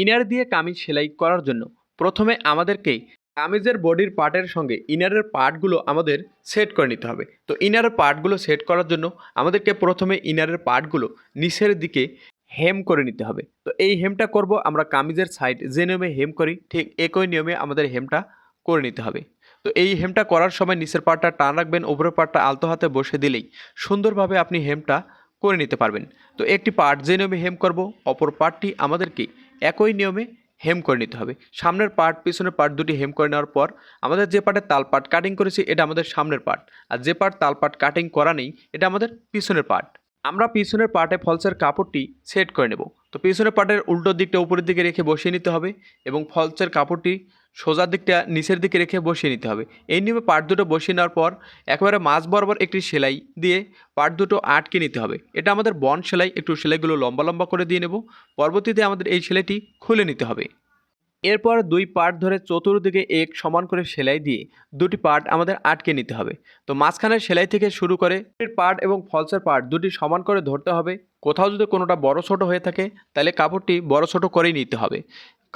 Inner দিয়ে কামিজ সেলাই করার জন্য প্রথমে আমাদেরকে কামিজের বডির পার্টের সঙ্গে ইনারের পার্টগুলো আমাদের সেট করে নিতে হবে। তো ইনারের পার্টগুলো সেট করার জন্য আমাদেরকে প্রথমে ইনারের পার্টগুলো নিচের দিকে হেম করে নিতে হবে। তো এই হেমটা করব আমরা কামিজের সাইড যে নিয়মে হেম করি, ঠিক একই নিয়মে আমাদের হেমটা করে নিতে হবে। তো এই হেমটা করার সময় নিচের পার্টটা টান রাখবেন, উপরের পার্টটা আলতো হাতে বসে দিলেই সুন্দরভাবে আপনি হেমটা করে নিতে পারবেন। তো একটি পার্ট যে নিয়মে হেম করব, অপর পার্টটি আমাদেরকে একই নিয়মে হেম করে নিতে হবে। সামনের পার্ট পিছনের পার্ট দুটি হেম করে নেওয়ার পর আমাদের যে পার্টে তাল পার্ট কাটিং করেছি, এটা আমাদের সামনের পার্ট আর যে পার্ট তাল পার্ট কাটিং করা নেই, এটা আমাদের পিছনের পার্ট আমরা পিছনের পার্টে ফলসের কাপড়টি সেট করে নেব। তো পিছনের পার্টের উল্টো দিকটা উপরের দিকে রেখে বসিয়ে নিতে হবে এবং ফলসের কাপড়টি সোজার দিকটা নিচের দিকে রেখে বসিয়ে নিতে হবে। এই নিয়মে পার্ট দুটো বসিয়ে নেওয়ার পর একেবারে মাঝ বরাবর একটি সেলাই দিয়ে পার্ট দুটো আটকে নিতে হবে। এটা আমাদের বন সেলাই, একটু সেলাইগুলো লম্বা লম্বা করে দিয়ে নেব। পরবর্তীতে আমাদের এই সেলাইটি খুলে নিতে হবে। এরপর দুই পার্ট ধরে চতুর্দিকে এক সমান করে সেলাই দিয়ে দুটি পার্ট আমাদের আটকে নিতে হবে। তো মাঝখানের সেলাই থেকে শুরু করে পার্ট এবং ফলসের পার্ট দুটি সমান করে ধরতে হবে। কোথাও যদি কোনোটা বড় ছোট হয়ে থাকে, তাহলে কাপড়টি বড় ছোট করেই নিতে হবে।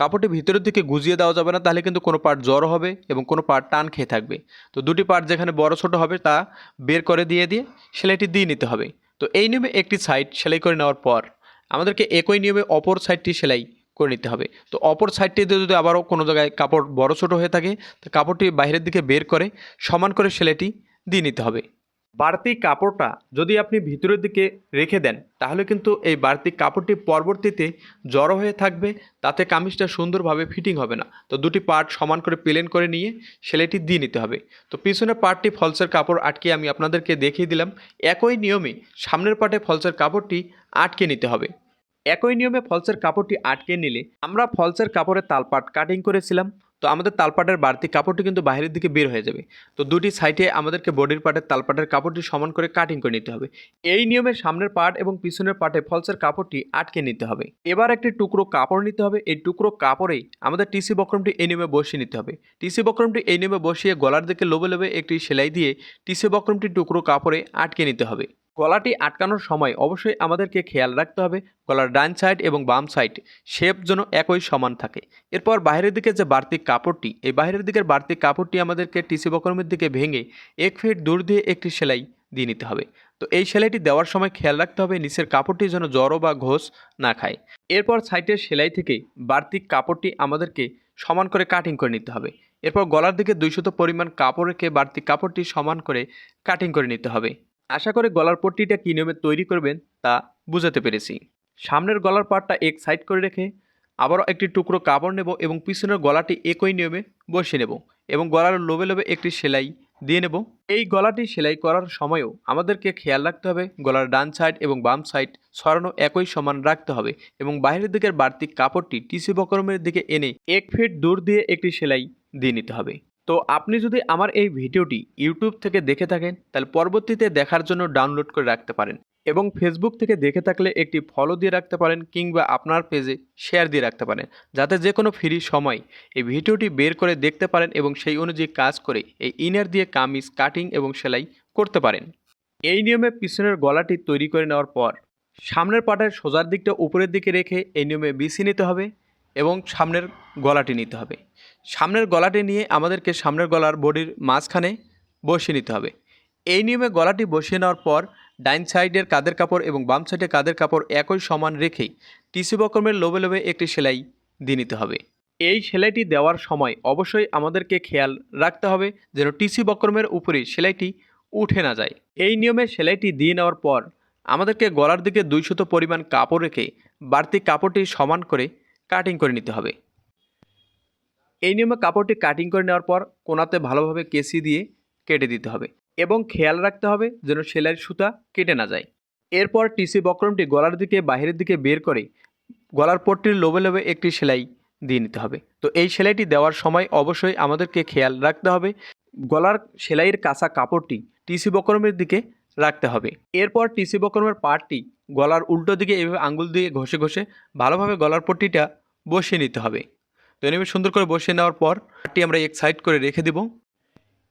কাপড়টি ভিতরের দিকে গুজিয়ে দেওয়া যাবে না, তাহলে কিন্তু কোনো পার্ট জড়ো হবে এবং কোনো পার্ট টান খেয়ে থাকবে। তো দুটি পার্ট যেখানে বড় ছোট হবে তা বের করে দিয়ে দিয়ে সেলাইটি দিয়ে নিতে হবে। তো এই নিয়মে একটি সাইড সেলাই করে নেওয়ার পর আমাদেরকে একই নিয়মে অপর সাইডটি সেলাই করে নিতে হবে। তো অপর সাইডটিতে যদি আবারও কোনো জায়গায় কাপড় বড় ছোট হয়ে থাকে, তো কাপড়টি বাইরের দিকে বের করে সমান করে সেলাইটি দিয়ে নিতে হবে। বাড়তি কাপড়টা যদি আপনি ভিতরের দিকে রেখে দেন, তাহলে কিন্তু এই বাড়তি কাপড়টি পরবর্তীতে জড়ো হয়ে থাকবে। তাতে কামিজটা সুন্দরভাবে ফিটিং হবে না। তো দুটি পার্ট সমান করে প্লেন করে নিয়ে সেলাইটি দিয়ে নিতে হবে। তো পিছনের পার্টটি ফলসের কাপড় আটকে আমি আপনাদেরকে দেখিয়ে দিলাম। একই নিয়মে সামনের পার্টে ফলসের কাপড়টি আটকে নিতে হবে। একই নিয়মে ফলসের কাপড়টি আটকে নিলে আমরা ফলসের কাপড়ের তালপাট কাটিং করেছিলাম। তো আমাদের তালপাটের বাড়তি কাপড়টি কিন্তু বাইরের দিকে বের হয়ে যাবে। তো দুটি সাইডে আমাদেরকে বডির পার্টের তালপাটের কাপড়টি সমান করে কাটিং করে নিতে হবে। এই নিয়মে সামনের পার্ট এবং পিছনের পার্টে ফলসের কাপড়টি আটকে নিতে হবে। এবার একটি টুকরো কাপড় নিতে হবে। এই টুকরো কাপড়েই আমাদের টিসি বক্রমটি এই নিয়মে বসিয়ে নিতে হবে। টিসি বক্রমটি এই নিয়মে বসিয়ে গলার দিকে লোবে লোবে একটি সেলাই দিয়ে টিসি বক্রমটি টুকরো কাপড়ে আটকে নিতে হবে। গলাটি আটকানোর সময় অবশ্যই আমাদেরকে খেয়াল রাখতে হবে গলার ডান সাইড এবং বাম সাইড শেপ যেন একই সমান থাকে। এরপর বাইরের দিকে যে বাড়তি কাপড়টি, এই বাইরের দিকের বাড়তি কাপড়টি আমাদেরকে টিসি বকরমের দিকে ভেঙে এক ফিট দূর দিয়ে একটি সেলাই দিয়ে নিতে হবে। তো এই সেলাইটি দেওয়ার সময় খেয়াল রাখতে হবে নিচের কাপড়টি যেন জড়ো বা ঘোষ না খায়। এরপর সাইডের সেলাই থেকে বাড়তি কাপড়টি আমাদেরকে সমান করে কাটিং করে নিতে হবে। এরপর গলার দিকে দুইশত পরিমাণ কাপড় রেখে বাড়তি কাপড়টি সমান করে কাটিং করে নিতে হবে। আশা করি গলার পট্টিটা কী নিয়মে তৈরি করবেন তা বুঝাতে পেরেছি। সামনের গলার পাটটা এক সাইড করে রেখে আবারও একটি টুকরো কাপড় নেব এবং পিছনের গলাটি একই নিয়মে বসিয়ে নেব এবং গলার লোবে লোবে একটি সেলাই দিয়ে নেব। এই গলাটি সেলাই করার সময়ও আমাদেরকে খেয়াল রাখতে হবে, গলার ডান সাইড এবং বাম সাইড সরানো একই সমান রাখতে হবে এবং বাইরের দিকের বাড়তি কাপড়টি টিসি বকরমের দিকে এনে এক ফিট দূর দিয়ে একটি সেলাই দিয়ে নিতে হবে। তো আপনি যদি আমার এই ভিডিওটি ইউটিউব থেকে দেখে থাকেন, তাহলে পরবর্তীতে দেখার জন্য ডাউনলোড করে রাখতে পারেন এবং ফেসবুক থেকে দেখে থাকলে একটি ফলো দিয়ে রাখতে পারেন কিংবা আপনার পেজে শেয়ার দিয়ে রাখতে পারেন, যাতে যে কোনো ফ্রি সময় এই ভিডিওটি বের করে দেখতে পারেন এবং সেই অনুযায়ী কাজ করে এই ইনার দিয়ে কামিজ কাটিং এবং সেলাই করতে পারেন। এই নিয়মে পিছনের গলাটি তৈরি করে নেওয়ার পর, সামনের পাটের সোজার দিকটা উপরের দিকে রেখে এই নিয়মে বিছিয়ে নিতে হবে এবং সামনের গলাটি নিতে হবে। সামনের গলাটি নিয়ে আমাদেরকে সামনের গলার বডির মাঝখানে বসিয়ে নিতে হবে। এই নিয়মে গলাটি বসিয়ে নেওয়ার পর ডাইন সাইডের কাদের কাপড় এবং বাম সাইডে কাদের কাপড় একই সমান রেখেই টিসি বকরমের লোবে লোবে একটি সেলাই দিয়ে নিতে হবে। এই সেলাইটি দেওয়ার সময় অবশ্যই আমাদেরকে খেয়াল রাখতে হবে যেন টিসি বক্রমের উপরে সেলাইটি উঠে না যায়। এই নিয়মে সেলাইটি দিয়ে নেওয়ার পর আমাদেরকে গলার দিকে দুইশত পরিমাণ কাপড় রেখে বাড়তি কাপড়টি সমান করে কাটিং করে নিতে হবে। এই নিয়মে কাপড়টি কাটিং করে নেওয়ার পর কোনাতে ভালোভাবে কেসি দিয়ে কেটে দিতে হবে এবং খেয়াল রাখতে হবে যেন সেলাইয়ের সুতা কেটে না যায়। এরপর টিসি বক্রমটি গলার দিকে বাইরের দিকে বের করে গলার পট্টির লোবে লোবে একটি সেলাই দিয়ে নিতে হবে। তো এই সেলাইটি দেওয়ার সময় অবশ্যই আমাদেরকে খেয়াল রাখতে হবে। গলার সেলাইয়ের কাঁচা কাপড়টি টিসি বক্রমের দিকে রাখতে হবে। এরপর টিসি বক্রমের পার্টটি গলার উল্টো দিকে এভাবে আঙ্গুল দিয়ে ঘষে ঘষে ভালোভাবে গলার পট্টিটা বসিয়ে নিতে হবে। তো সুন্দর করে বসিয়ে নেওয়ার পর পার্টটি আমরা এক সাইড করে রেখে দেব।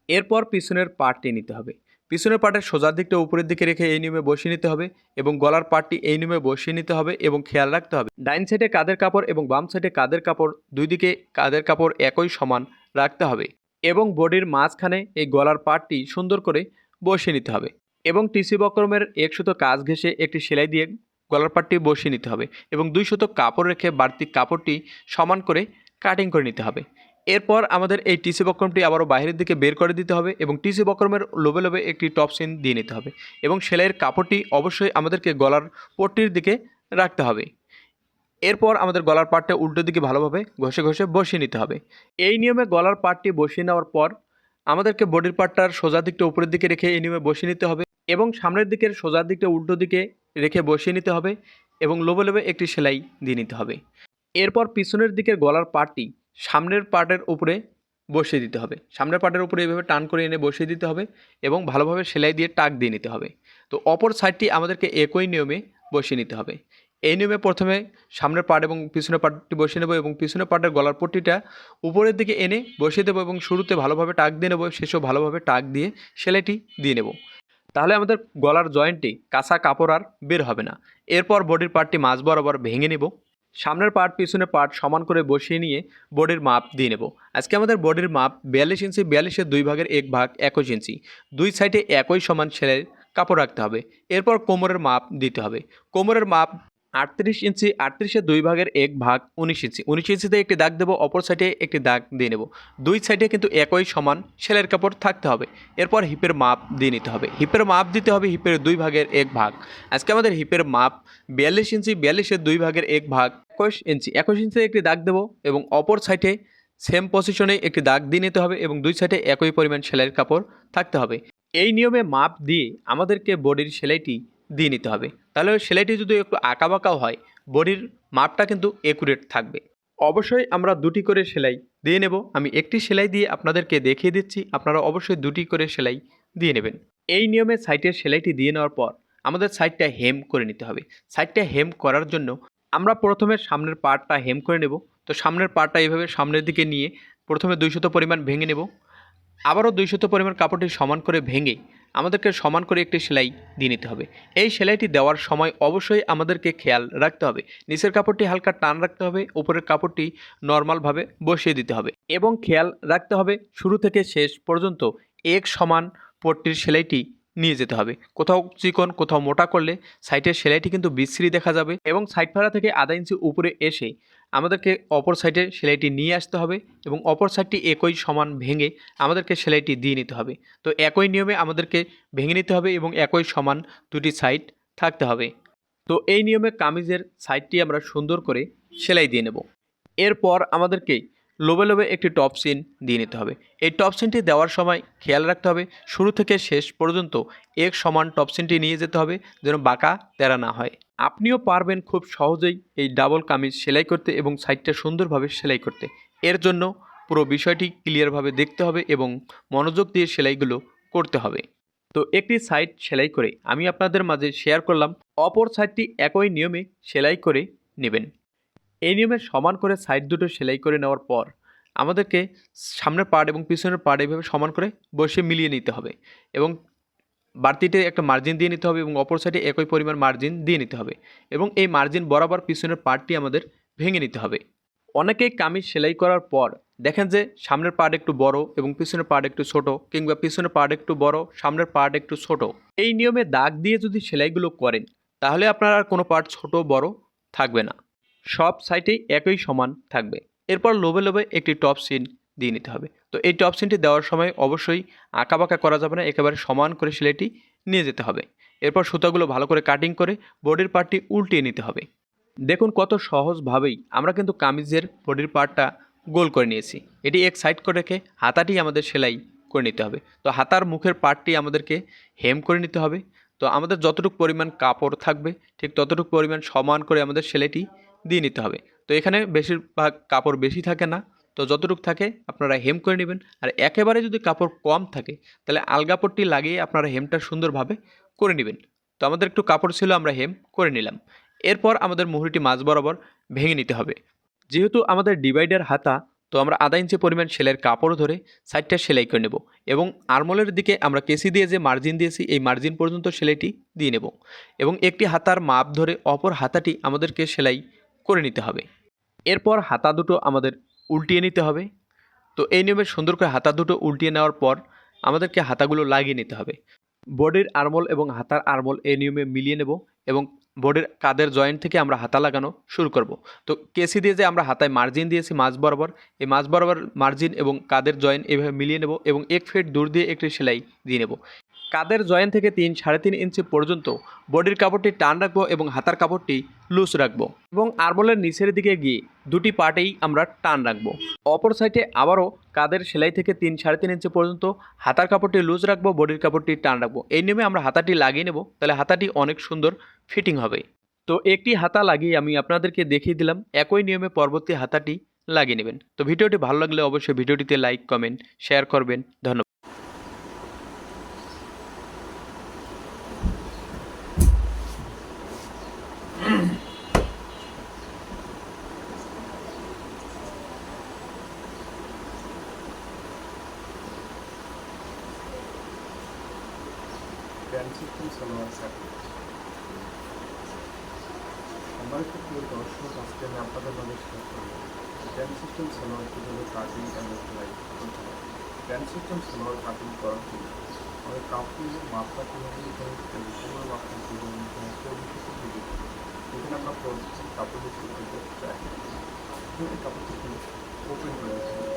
এরপর পিছনের পার্টটি নিতে হবে। পিছনের পার্টের সোজার দিকটা উপরের দিকে রেখে এই নিয়মে বসিয়ে নিতে হবে এবং গলার পার্টটি এই নিয়মে বসিয়ে নিতে হবে এবং খেয়াল রাখতে হবে। ডাইন সাইডে কাদের কাপড় এবং বাম সাইডে কাদের কাপড়, দুই দিকে কাদের কাপড় একই সমান রাখতে হবে এবং বডির মাঝখানে এই গলার পার্টটি সুন্দর করে বসিয়ে নিতে হবে এবং টিসি বক্রমের এক শত কাজ ঘেঁষে একটি সেলাই দিয়ে গলার পাটটি বসিয়ে নিতে হবে এবং দুই শত কাপড় রেখে বাড়তি কাপড়টি সমান করে কাটিং করে নিতে হবে। এরপর আমাদের এই টিসি বক্রমটি আবারও বাইরের দিকে বের করে দিতে হবে এবং টিসি বক্রমের লোবে লোবে একটি টপ সিন দিয়ে নিতে হবে এবং সেলাইয়ের কাপড়টি অবশ্যই আমাদেরকে গলার পট্টির দিকে রাখতে হবে। এরপর আমাদের গলার পাটটা উল্টো দিকে ভালোভাবে ঘষে ঘষে বসিয়ে নিতে হবে। এই নিয়মে গলার পাটটি বসিয়ে নেওয়ার পর আমাদেরকে বডির পাটটার সোজা দিকটা উপরের দিকে রেখে এই নিয়মে বসিয়ে নিতে হবে এবং সামনের দিকের সোজার দিকটা উল্টো দিকে রেখে বসিয়ে নিতে হবে এবং লোবে লোবে একটি সেলাই দিয়ে নিতে হবে। এরপর পিছনের দিকের গলার পাটটি সামনের পার্টের উপরে বসিয়ে দিতে হবে। সামনের পার্টের উপরে এইভাবে টান করে এনে বসিয়ে দিতে হবে এবং ভালোভাবে সেলাই দিয়ে টাক দিয়ে নিতে হবে। তো অপর সাইডটি আমাদেরকে একই নিয়মে বসিয়ে নিতে হবে। এই নিয়মে প্রথমে সামনের পার্ট এবং পিছনের পার্টটি বসিয়ে নেব এবং পিছনের পার্টের গলার পট্টিটা উপরের দিকে এনে বসিয়ে দেবো এবং শুরুতে ভালোভাবে টাক দিয়ে নেব, শেষেও ভালোভাবে টাক দিয়ে সেলাইটি দিয়ে নেব। তাহলে আমাদের গলার জয়েন্টটি কাঁচা কাপড় আর বের হবে না। এরপর বডির পার্টটি মাঝ বরাবর ভেঙে নেব। সামনের পার্ট পিছনের পার্ট সমান করে বসিয়ে নিয়ে বডির মাপ দিয়ে নেব। আজকে আমাদের বডির মাপ বিয়াল্লিশ ইঞ্চি, বিয়াল্লিশের দুই ভাগের এক ভাগ একুশ ইঞ্চি। দুই সাইডে একই সমান ছেলের কাপড় রাখতে হবে। এরপর কোমরের মাপ দিতে হবে। কোমরের মাপ আটত্রিশ ইঞ্চি, আটত্রিশের দুই ভাগের এক ভাগ উনিশ ইঞ্চি। উনিশ ইঞ্চিতে একটি দাগ দেবো, অপর সাইডে একটি দাগ দিয়ে নেব। দুই সাইডে কিন্তু একই সমান সেলের কাপড় থাকতে হবে। এরপর হিপের মাপ দিয়ে নিতে হবে। হিপের মাপ দিতে হবে হিপের দুই ভাগের এক ভাগ। আজকে আমাদের হিপের মাপ বিয়াল্লিশ ইঞ্চি, বিয়াল্লিশের দুই ভাগের এক ভাগ একুশ ইঞ্চি। একুশ ইঞ্চিতে একটি দাগ দেবো এবং অপর সাইডে সেম পজিশনে একটি দাগ দিয়ে নিতে হবে এবং দুই সাইডে একই পরিমাণ সেলাইয়ের কাপড় থাকতে হবে। এই নিয়মে মাপ দিয়ে আমাদেরকে বডির সেলাইটি দিয়ে নিতে হবে। তাহলে সেলাইটি যদি একটু আঁকাবাঁকাও হয়, বডির মাপটা কিন্তু একুরেট থাকবে। অবশ্যই আমরা দুটি করে সেলাই দিয়ে নেব। আমি একটি সেলাই দিয়ে আপনাদেরকে দেখিয়ে দিচ্ছি, আপনারা অবশ্যই দুটি করে সেলাই দিয়ে নেবেন। এই নিয়মে সাইটের সেলাইটি দিয়ে নেওয়ার পর আমাদের সাইডটা হেম করে নিতে হবে। সাইডটা হেম করার জন্য আমরা প্রথমে সামনের পার্টটা হেম করে নেব। তো সামনের পার্টটা এইভাবে সামনের দিকে নিয়ে প্রথমে দুইশত পরিমাণ ভেঙে নেব। আবারও দুইশত পরিমাণ কাপড়টি সমান করে ভেঙে আমাদেরকে সমান করে একটি সেলাই দিয়ে নিতে হবে। এই সেলাইটি দেওয়ার সময় অবশ্যই আমাদেরকে খেয়াল রাখতে হবে। নিচের কাপড়টি হালকা টান রাখতে হবে, উপরের কাপড়টি নর্মালভাবে বসিয়ে দিতে হবে এবং খেয়াল রাখতে হবে শুরু থেকে শেষ পর্যন্ত এক সমান পট্টির সেলাইটি নিয়ে যেতে হবে। কোথাও চিকন, কোথাও মোটা করলে সাইডের সেলাইটি কিন্তু বিশ্রী দেখা যাবে এবং সাইড ফাড়া থেকে আধা ইঞ্চি উপরে এসে আমাদেরকে অপর সাইডে সেলাইটি নিয়ে আসতে হবে এবং অপর সাইডটি একই সমান ভেঙে আমাদেরকে সেলাইটি দিয়ে নিতে হবে। তো একই নিয়মে আমাদেরকে ভেঙে নিতে হবে এবং একই সমান দুটি সাইড থাকতে হবে। তো এই নিয়মে কামিজের সাইডটি আমরা সুন্দর করে সেলাই দিয়ে নেব। এরপর আমাদেরকে লোবে লোবে একটি টপ সিন দিয়ে নিতে হবে। এই টপ সিনটি দেওয়ার সময় খেয়াল রাখতে হবে, শুরু থেকে শেষ পর্যন্ত এক সমান টপ সিনটি নিয়ে যেতে হবে যেন বাঁকা তেরা না হয়। আপনিও পারবেন খুব সহজেই এই ডাবল কামিজ সেলাই করতে এবং সাইডটা সুন্দরভাবে সেলাই করতে। এর জন্য পুরো বিষয়টি ক্লিয়ারভাবে দেখতে হবে এবং মনোযোগ দিয়ে সেলাইগুলো করতে হবে। তো একটি সাইড সেলাই করে আমি আপনাদের মাঝে শেয়ার করলাম, অপর সাইডটি একই নিয়মে সেলাই করে নেবেন। এই নিয়মে সমান করে সাইড দুটো সেলাই করে নেওয়ার পর আমাদেরকে সামনের পার্ট এবং পিছনের পার্ট এইভাবে সমান করে বসে মিলিয়ে নিতে হবে এবং বাড়তিতে একটা মার্জিন দিয়ে নিতে হবে এবং অপর সাইডে একই পরিমাণ মার্জিন দিয়ে নিতে হবে এবং এই মার্জিন বরাবর পিছনের পার্টটি আমাদের ভেঙে নিতে হবে। অনেকেই কামিজ সেলাই করার পর দেখেন যে সামনের পার্ট একটু বড় এবং পিছনের পার্ট একটু ছোট কিংবা পিছনের পার্ট একটু বড়, সামনের পার্ট একটু ছোট। এই নিয়মে দাগ দিয়ে যদি সেলাইগুলো করেন তাহলে আপনার আর কোনো পার্ট ছোট বড় থাকবে না। সব সাইটেই একই সমান থাকবে। এরপর লোভে লোভে একটি টপ সিন দিয়ে নিতে হবে। তো এই টপ সিনটি দেওয়ার সময় অবশ্যই আঁকাবাঁকা করা যাবে না, একেবারে সমান করে সেলাইটি নিয়ে যেতে হবে। এরপর সুতাগুলো ভালো করে কাটিং করে বডির পার্টটি উল্টিয়ে নিতে হবে। দেখুন কত সহজভাবেই আমরা কিন্তু কামিজের বডির পার্টটা গোল করে নিয়েছি। এটি এক সাইড করে রেখে হাতাটি আমাদের সেলাই করে নিতে হবে। তো হাতার মুখের পার্টটি আমাদেরকে হেম করে নিতে হবে। তো আমাদের যতটুকু পরিমাণ কাপড় থাকবে, ঠিক ততটুকু পরিমাণ সমান করে আমাদের সেলাইটি দিয়ে নিতে হবে। তো এখানে বেশিরভাগ কাপড় বেশি থাকে না। তো যতটুকু থাকে আপনারা হেম করে নেবেন। আর একেবারে যদি কাপড় কম থাকে, তাহলে আলগাপড়টি লাগিয়ে আপনারা হেমটা সুন্দরভাবে করে নেবেন। তো আমাদের একটু কাপড় ছিল, আমরা হেম করে নিলাম। এরপর আমাদের মুহুরিটি মাছ বরাবর ভেঙে নিতে হবে। যেহেতু আমাদের ডিভাইডার হাতা, তো আমরা আধা ইঞ্চি পরিমাণ সেলাইয়ের কাপড় ধরে সাইডটা সেলাই করে নেব এবং আরমোলের দিকে আমরা কেসি দিয়ে যে মার্জিন দিয়েছি, এই মার্জিন পর্যন্ত সেলাইটি দিয়ে নেব। এবং একটি হাতার মাপ ধরে অপর হাতাটি আমাদেরকে সেলাই করে নিতে হবে। এরপর হাতা দুটো আমাদের উল্টিয়ে নিতে হবে। তো এই নিয়মে সুন্দর করে হাতা দুটো উল্টিয়ে নেওয়ার পর আমাদেরকে হাতাগুলো লাগিয়ে নিতে হবে। বডির আরমোল এবং হাতার আরমোল এই নিয়মে মিলিয়ে নেব এবং বডির কাদের জয়েন্ট থেকে আমরা হাতা লাগানো শুরু করব। তো কেসি দিয়ে যে আমরা হাতায় মার্জিন দিয়েছি মাঝ বরাবর, এই মাঝ বরাবর মার্জিন এবং কাদের জয়েন্ট এভাবে মিলিয়ে নেব এবং এক ফিট দূর দিয়ে একটি সেলাই দিয়ে নেব। কাদের জয়েন্ট থেকে তিন, সাড়ে তিন ইঞ্চি পর্যন্ত বডির কাপড়টি টান রাখব এবং হাতার কাপড়টি লুজ রাখব এবং আরবলের নিচের দিকে গিয়ে দুটি পার্টেই আমরা টান রাখব। অপর সাইডে আবারও কাদের সেলাই থেকে তিন, সাড়ে তিন ইঞ্চি পর্যন্ত হাতার কাপড়টি লুজ রাখব, বডির কাপড়টি টান রাখব। এই নিয়মে আমরা হাতাটি লাগিয়ে নেব, তাহলে হাতাটি অনেক সুন্দর ফিটিং হবে। তো একটি হাতা লাগিয়ে আমি আপনাদেরকে দেখিয়ে দিলাম, একই নিয়মে পরবর্তী হাতাটি লাগিয়ে নেবেন। তো ভিডিওটি ভালো লাগলে অবশ্যই ভিডিওটিতে লাইক, কমেন্ট, শেয়ার করবেন। ধন্যবাদ প্যান্ট সিস্টেম সালোয়ার শার্ট আমার প্রিয় দর্শক আজকে আমি আপনাদের মাঝে শেয়ার করব প্যান্ট সিস্টেম সালোয়ার কীভাবে কাটিং অ্যান্ড সেলাই করতে হয় প্যান্ট সিস্টেম সালোয়ার কাটিং করার জন্য আমাদের কাপড়ের মাপটা কীভাবে নিতে হবে মাপটা কীভাবে নিতে হবে এখানে আমরা কাপড় কাপড় ওপেন করে রাখতে হবে।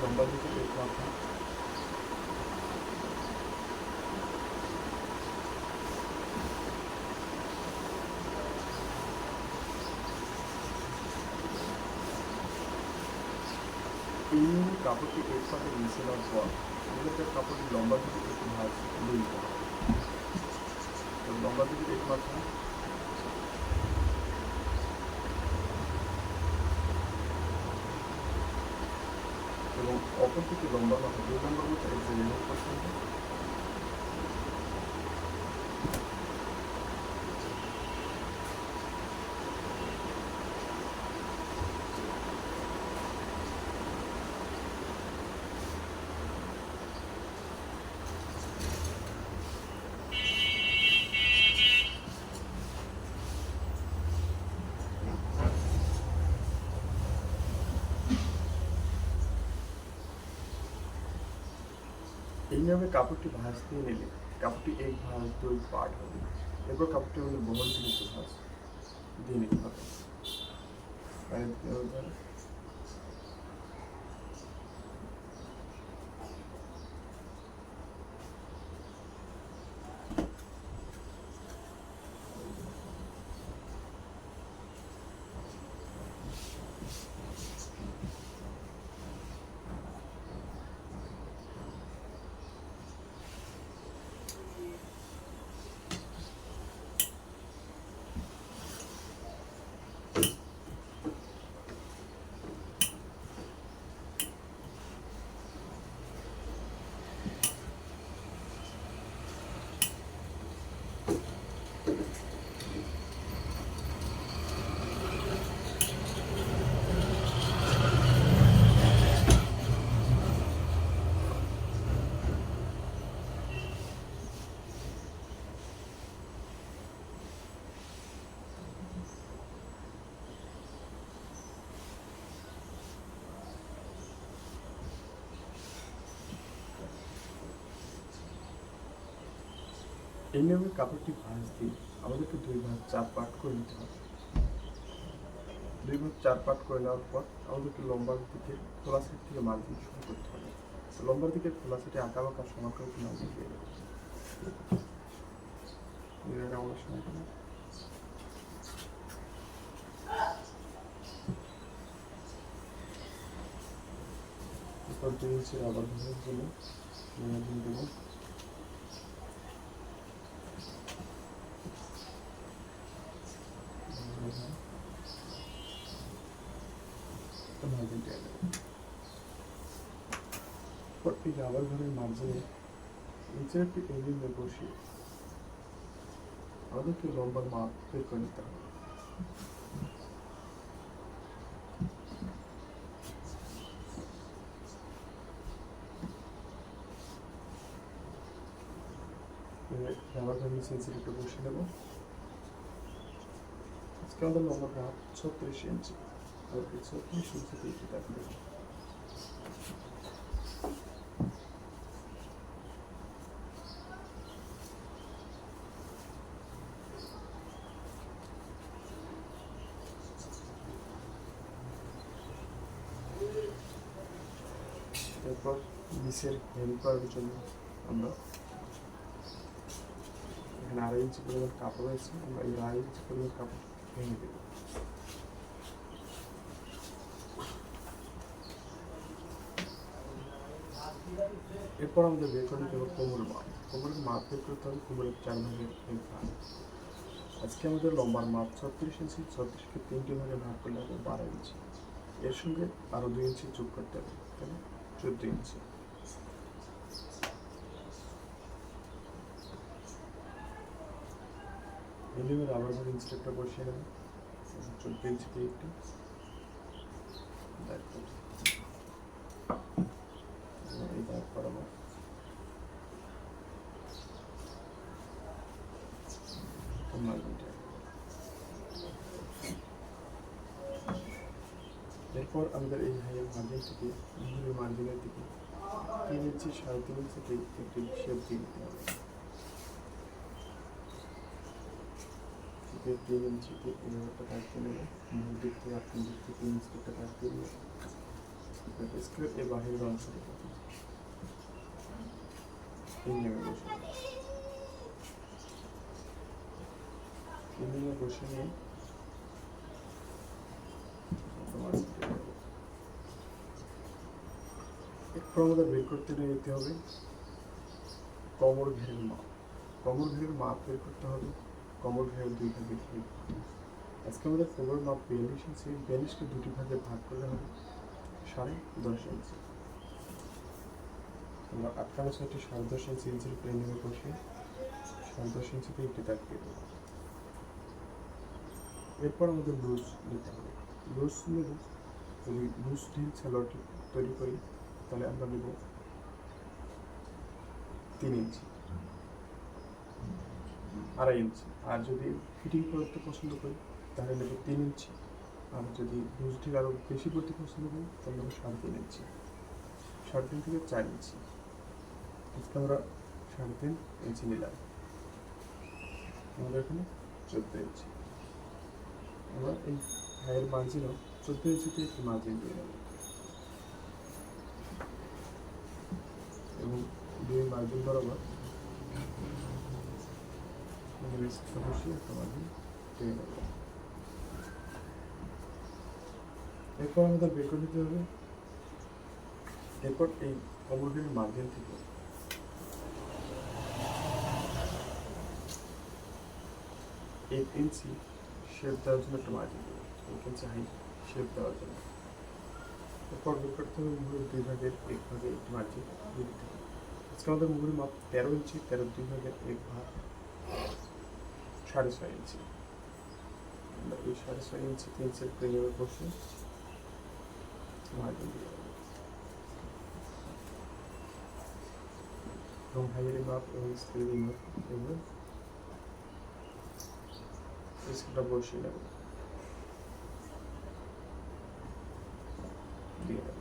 লম্বা দিকে দেখতে হবে এই নিয়মে পাতে মিশে দেওয়ার পর আমাদেরকে কাপড়টি লম্বা দিকে একটু ভাজ হবে। তো লম্বা দিকে এক মাথা এবং অপর দিকে লম্বা মাথা দুই নম্বর মতো এক জায়গায় রিমুভ করতে হবে। এই নিয়মে কাপড়টি ভাসতে নিলে কাপড়টি এক ভাঁজ দুই পার্ট হবে। এরপর কাপড়টি আমাদের বহন জিনিস ভাঁজ দিয়ে নিতে হবে। এই নিয়মে কাপড়টি ভাঁজ দিয়ে আমাদেরকে দুই ভাগ চার পার্ট করে নিতে হবে। দুই ভাগ চার পার্ট করে নেওয়ার পর আমাদেরকে লম্বার দিকে খোলা সাইড থেকে মার্জিন শুরু করতে হবে। লম্বার দিকে খোলা সাইডে আঁকা বাঁকা সমান করে মার্জিন দিয়ে দেবো। আবার ধরার জন্য দেবো এই রাবার ঘরের মাঝখানে নিচের একটি এলিমে বসিয়ে আমাদেরকে লম্বার মাপ বের করে নিতে হবে এবার রাবার ঘরের নিচে নিচে একটু বসিয়ে নেব আজকে আমাদের লম্বার মাপ ছত্রিশ ইঞ্চি আর এই ছত্রিশ ইঞ্চিতে একটু থাকবে এরপর নিচের করার জন্য আমরা। এখানে আড়াই ইঞ্চি পরিমাণ কাপড় রয়েছে, আমরা এই আড়াই ইঞ্চি পরিমাণ কাপড় ভেঙে দেব। এরপর আমাদের বের করে নিতে হবে কোমর মাপ। কোমরের মাপ বের করতে হবে কোমরের চার ভাগের এক ভাগ। আজকে আমাদের লম্বার মাপ ছত্রিশ ইঞ্চি, ছত্রিশকে তিনটি ভাগে ভাগ করলে হবে বারো ইঞ্চি। এর সঙ্গে আরও দুই ইঞ্চি যোগ করতে হবে তাহলে চোদ্দ ইঞ্চি মিলিমে রাবার ঘর ইঞ্চিটা বসিয়ে নেবে চোদ্দ ইঞ্চি দিয়ে একটু দাগ এই দাগ করাবো মার্জিনটা এরপর আমাদের এই হাইয়ের মার্জিন থেকে মুহুরের মার্জিনের দিকে তিন ইঞ্চি, সাড়ে তিন ইঞ্চিতে একটি শেপ দিয়ে দিতে হবে থেকে তিন ইঞ্চিতে এভাবে একটা দাগ দিয়ে নেবে। মুহুর দিক থেকে আপনি দিক থেকে তিন ইঞ্চি একটা দাগ দিয়ে নেবে। স্কোয়ার এর বাহিরের অংশ থেকে বসে নিয়ে এরপর আমাদের বের করতে নিতে হবে। কমর ঘেরের মাপ কমর ঘেরের মাপ বের করতে হবে। কমর ঘেরের দুই ভাগে ভাগ। আজকে আমাদের কোমর মাপ বিয়াল্লিশ ইঞ্চি, বিয়াল্লিশকে দুটি ভাগে ভাগ করলে হবে সাড়ে দশ ইঞ্চি। আমরা আটখানা ছয়টি সাড়ে দশ ইঞ্চি ইঞ্চির প্লেনে বসে সাড়ে দশ ইঞ্চিতে একটি দাগ দিয়ে দেবো এরপর আমাদের লুজ নিতে হবে। লুজ নেব যদি লুজ ঢিল সালোয়ারটি তৈরি করি তাহলে আমরা নেব তিন ইঞ্চি। আড়াই ইঞ্চি। আর যদি ফিটিং করতে পছন্দ করি, তাহলে নেব তিন ইঞ্চি। আর যদি লুজ ঢিল আরও বেশি করতে পছন্দ করি, তাহলে নেব সাড়ে তিন ইঞ্চি। সাড়ে তিন থেকে চার ইঞ্চি। আজকে আমরা সাড়ে তিন ইঞ্চি নিলাম। আমাদের এখানে চোদ্দ ইঞ্চি। আমরা এই হায়ের মার্জিনও চোদ্দ ইঞ্চিতে একটি মার্জিন দিয়ে নেব। এবং দুই মার্জিন বরাবর। বসিয়ে একটা মার্জিন টেনে নেব এরপর আমাদের বের করে নিতে হবে। এরপর এই কমরবের মার্জিন থেকে। এক ইঞ্চি শেপ দেওয়ার জন্য একটা মার্জিন দেবো। এক ইঞ্চি হাইট শেপ দেওয়ার জন্য। বের মুহুরের দুই ভাগের এক ভাগে একটি মার্জিন আমাদের মুহুরের মাপ তেরো ইঞ্চি তেরো দুই ভাগের এক ভাগ সাড়ে ছয় ইঞ্চি আমরা এই সাড়ে ছয় ইঞ্চি ইঞ্চের প্লেনে বসে মার্জিন দিয়ে এবং হাইয়ের মাপ এবং স্কেলের মাপ এগুলো স্কেলটা বসিয়ে নেব দিয়ে দেব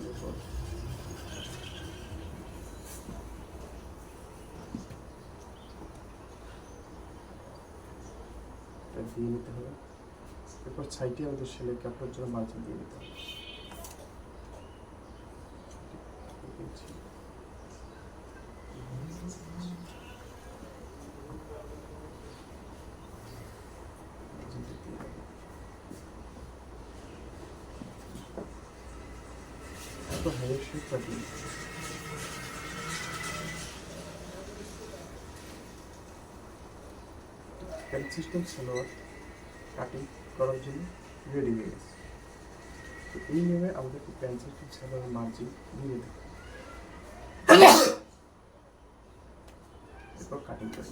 এরপর এটা দিয়ে নিতে হবে। এরপর সাইডে আমাদের সেলাই কাপড়ের জন্য মার্জিন দিয়ে নিতে হবে। হেলথ সিস্টেম সালোয়ার কাটিং করার জন্য রেডি হয়ে গেছে। তো এই নিয়মে আমাদেরকে প্যান্ট সিস্টেম সালোয়ার মার্জিন নিয়ে নিতে এরপর কাটিং করে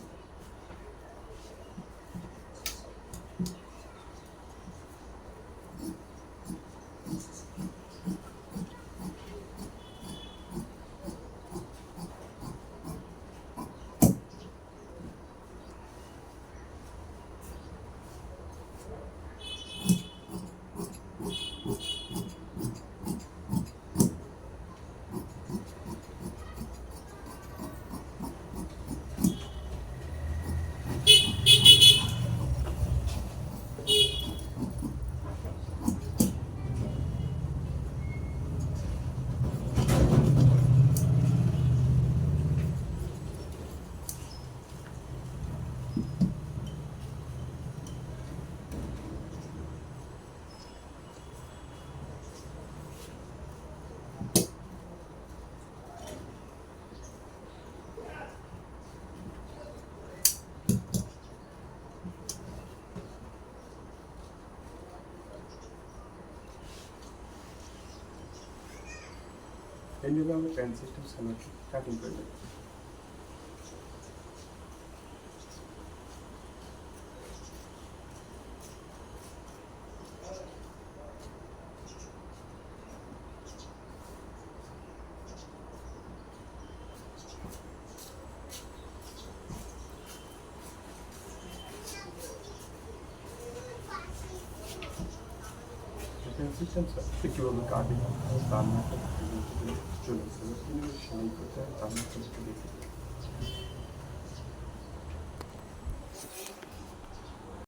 নিতে হবে। এইভাবে আমরা প্যান সিস্টেম সালোয়ারটি